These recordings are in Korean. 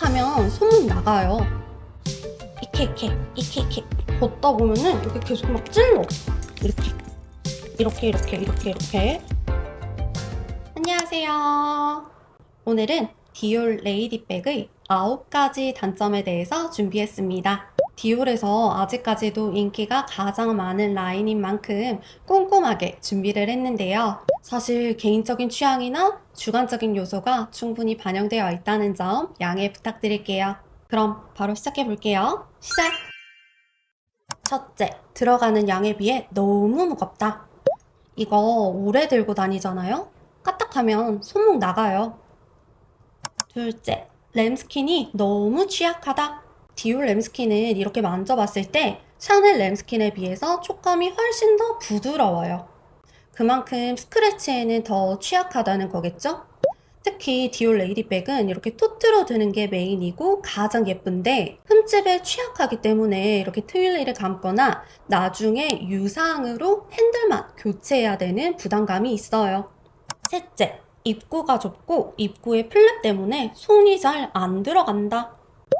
까딱하면 손목 나가요. 이렇게 이렇게 이렇게 이렇게 걷다 보면은 이렇게 계속 막 찔러. 이렇게 이렇게 이렇게 이렇게 이렇게. 안녕하세요. 오늘은 디올 레이디백의 9가지 단점에 대해서 준비했습니다. 디올에서 아직까지도 인기가 가장 많은 라인인 만큼 꼼꼼하게 준비를 했는데요. 사실 개인적인 취향이나 주관적인 요소가 충분히 반영되어 있다는 점 양해 부탁드릴게요. 그럼 바로 시작해 볼게요. 시작! 첫째, 들어가는 양에 비해 너무 무겁다. 이거 오래 들고 다니잖아요? 까딱하면 손목 나가요. 둘째, 램스킨이 너무 취약하다. 디올 램스킨은 이렇게 만져봤을 때 샤넬 램스킨에 비해서 촉감이 훨씬 더 부드러워요. 그만큼 스크래치에는 더 취약하다는 거겠죠? 특히 디올 레이디백은 이렇게 토트로 드는 게 메인이고 가장 예쁜데 흠집에 취약하기 때문에 이렇게 트윌리를 감거나 나중에 유상으로 핸들만 교체해야 되는 부담감이 있어요. 셋째, 입구가 좁고 입구의 플랩 때문에 손이 잘 안 들어간다.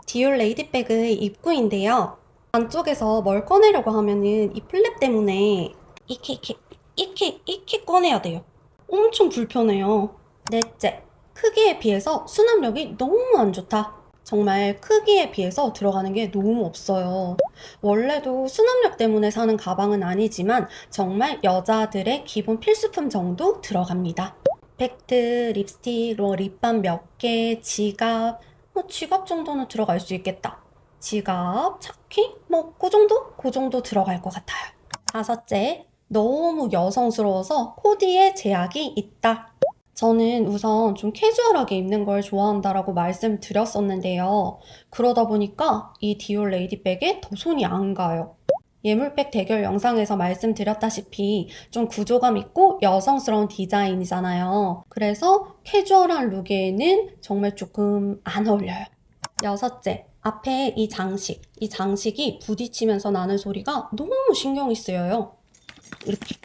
디올 레이디백의 입구인데요. 안쪽에서 뭘 꺼내려고 하면은 이 플랩 때문에 이렇게 이렇게 이렇게 이렇게 꺼내야 돼요. 엄청 불편해요. 넷째, 크기에 비해서 수납력이 너무 안 좋다. 정말 크기에 비해서 들어가는 게 너무 없어요. 원래도 수납력 때문에 사는 가방은 아니지만 정말 여자들의 기본 필수품 정도 들어갑니다. 팩트, 립스틱, 뭐 립밤 몇 개, 지갑, 뭐 지갑 정도는 들어갈 수 있겠다. 지갑, 차키, 뭐 그 정도? 그 정도 들어갈 것 같아요. 다섯째, 너무 여성스러워서 코디에 제약이 있다. 저는 우선 좀 캐주얼하게 입는 걸 좋아한다라고 말씀드렸었는데요. 그러다 보니까 이 디올 레이디백에 더 손이 안 가요. 예물백 대결 영상에서 말씀드렸다시피 좀 구조감 있고 여성스러운 디자인이잖아요. 그래서 캐주얼한 룩에는 정말 조금 안 어울려요. 여섯째, 앞에 이 장식. 이 장식이 부딪히면서 나는 소리가 너무 신경이 쓰여요. 이렇게.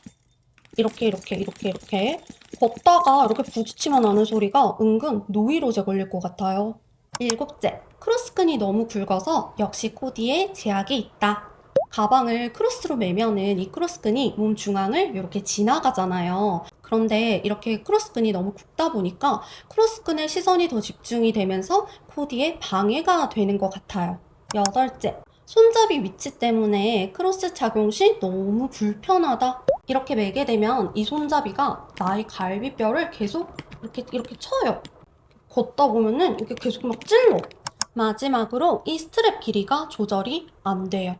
이렇게, 이렇게, 이렇게, 이렇게. 걷다가 이렇게 부딪히면 나는 소리가 은근 노이로제 걸릴 것 같아요. 일곱째, 크로스끈이 너무 굵어서 역시 코디에 제약이 있다. 가방을 크로스로 매면은 이 크로스끈이 몸 중앙을 이렇게 지나가잖아요. 그런데 이렇게 크로스끈이 너무 굵다 보니까 크로스끈에 시선이 더 집중이 되면서 코디에 방해가 되는 것 같아요. 여덟째, 손잡이 위치 때문에 크로스 착용 시 너무 불편하다. 이렇게 매게 되면 이 손잡이가 나의 갈비뼈를 계속 이렇게 이렇게 쳐요. 걷다 보면은 이렇게 계속 막 찔러. 마지막으로 이 스트랩 길이가 조절이 안 돼요.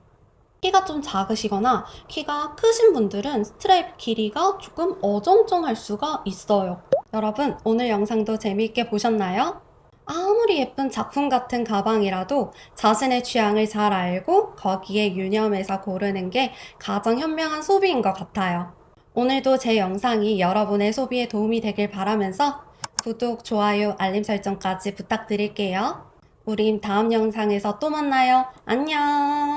키가 좀 작으시거나 키가 크신 분들은 스트랩 길이가 조금 어정쩡할 수가 있어요. 여러분, 오늘 영상도 재미있게 보셨나요? 아무리 예쁜 작품 같은 가방이라도 자신의 취향을 잘 알고 거기에 유념해서 고르는 게 가장 현명한 소비인 것 같아요. 오늘도 제 영상이 여러분의 소비에 도움이 되길 바라면서 구독, 좋아요, 알림 설정까지 부탁드릴게요. 우린 다음 영상에서 또 만나요. 안녕!